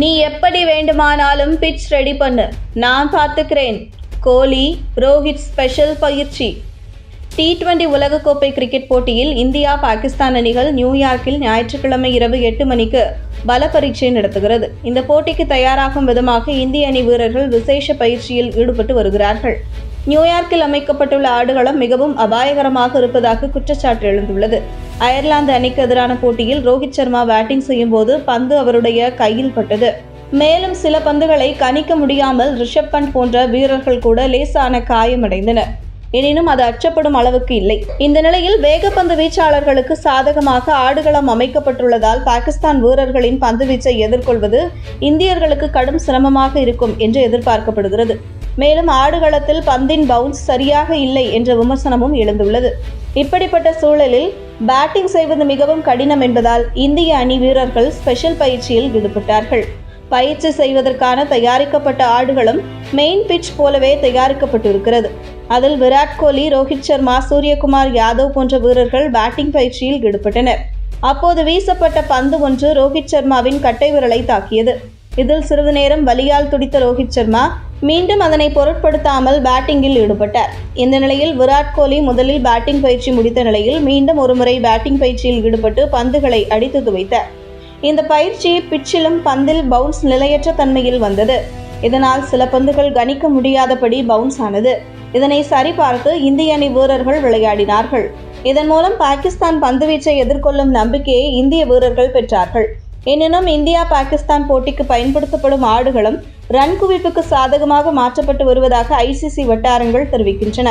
நீ எப்படி வேண்டுமானாலும் பிட்ச் ரெடி பண்ணு. நான் பார்த்துக்கிறேன் கோலி ரோஹித் ஸ்பெஷல் பயிற்சி. டி டுவெண்டி உலகக்கோப்பை கிரிக்கெட் போட்டியில் இந்தியா பாகிஸ்தான் அணிகள் நியூயார்க்கில் ஞாயிற்றுக்கிழமை இரவு எட்டு மணிக்கு பல பரீட்சை நடத்துகிறது. இந்த போட்டிக்கு தயாராகும் விதமாக இந்திய அணி வீரர்கள் விசேஷ பயிற்சியில் ஈடுபட்டு வருகிறார்கள். நியூயார்க்கில் அமைக்கப்பட்டுள்ள ஆடுகளம் மிகவும் அபாயகரமாக இருப்பதாக குற்றச்சாட்டு எழுந்துள்ளது. அயர்லாந்து அணிக்கு எதிரான போட்டியில் ரோஹித் சர்மா பேட்டிங் செய்யும் போது பந்து அவருடைய கையில் பட்டது. மேலும் சில பந்துகளை கணிக்க முடியாமல் ரிஷப் பண்ட் போன்ற வீரர்கள் கூட லேசான காயமடைந்தனர் எனினும் அது அச்சப்படும் அளவுக்கு இல்லை. இந்த நிலையில் வேகப்பந்து வீச்சாளர்களுக்கு சாதகமாக ஆடுகளம் அமைக்கப்பட்டுள்ளதால் பாகிஸ்தான் வீரர்களின் பந்து வீச்சை எதிர்கொள்வது இந்தியர்களுக்கு கடும் சிரமமாக இருக்கும் என்று எதிர்பார்க்கப்படுகிறது. மேலும் ஆடுகளத்தில் பந்தின் பவுன்ஸ் சரியாக இல்லை என்ற விமர்சனமும் எழுந்துள்ளது. இப்படிப்பட்ட சூழலில் பேட்டிங் செய்வது மிகவும் கடினம் என்பதால் இந்திய அணி வீரர்கள் ஸ்பெஷல் பயிற்சியில் ஈடுபட்டார்கள் பயிற்சி செய்வதற்கான தயாரிக்கப்பட்ட ஆடுகளும் மெயின் பிட்ச் போலவே தயாரிக்கப்பட்டிருக்கிறது. அதில் விராட் கோலி ரோஹித் சர்மா சூரியகுமார் யாதவ் போன்ற வீரர்கள் பேட்டிங் பயிற்சியில் ஈடுபட்டனர் அப்போது வீசப்பட்ட பந்து ஒன்று ரோஹித் சர்மாவின் கட்டை விரலை தாக்கியது. இதில் சிறிது நேரம் வலியால் துடித்த ரோஹித் சர்மா மீண்டும் அதனை பொருட்படுத்தாமல் பேட்டிங்கில் ஈடுபட்டார். இந்த நிலையில் விராட் கோலி முதலில் பேட்டிங் பயிற்சி முடித்த நிலையில் மீண்டும் ஒருமுறை பேட்டிங் பயிற்சியில் ஈடுபட்டு பந்துகளை அடித்து துவைத்தார். இந்த பயிற்சி பிச்சிலும் பந்தில் பவுன்ஸ் நிலையற்ற தன்மையில் வந்தது. இதனால் சில பந்துகள் கணிக்க முடியாதபடி பவுன்ஸ் ஆனது. இதனை சரிபார்த்து இந்திய அணி வீரர்கள் விளையாடினார்கள். இதன் மூலம் பாகிஸ்தான் பந்துவீச்சை எதிர்கொள்ளும் நம்பிக்கையை இந்திய வீரர்கள் பெற்றார்கள். எனினும் இந்தியா பாகிஸ்தான் போட்டிக்கு பயன்படுத்தப்படும் ஆடுகளும் ரன் குவிப்புக்கு சாதகமாக மாற்றப்பட்டு வருவதாக ஐசிசி வட்டாரங்கள் தெரிவிக்கின்றன.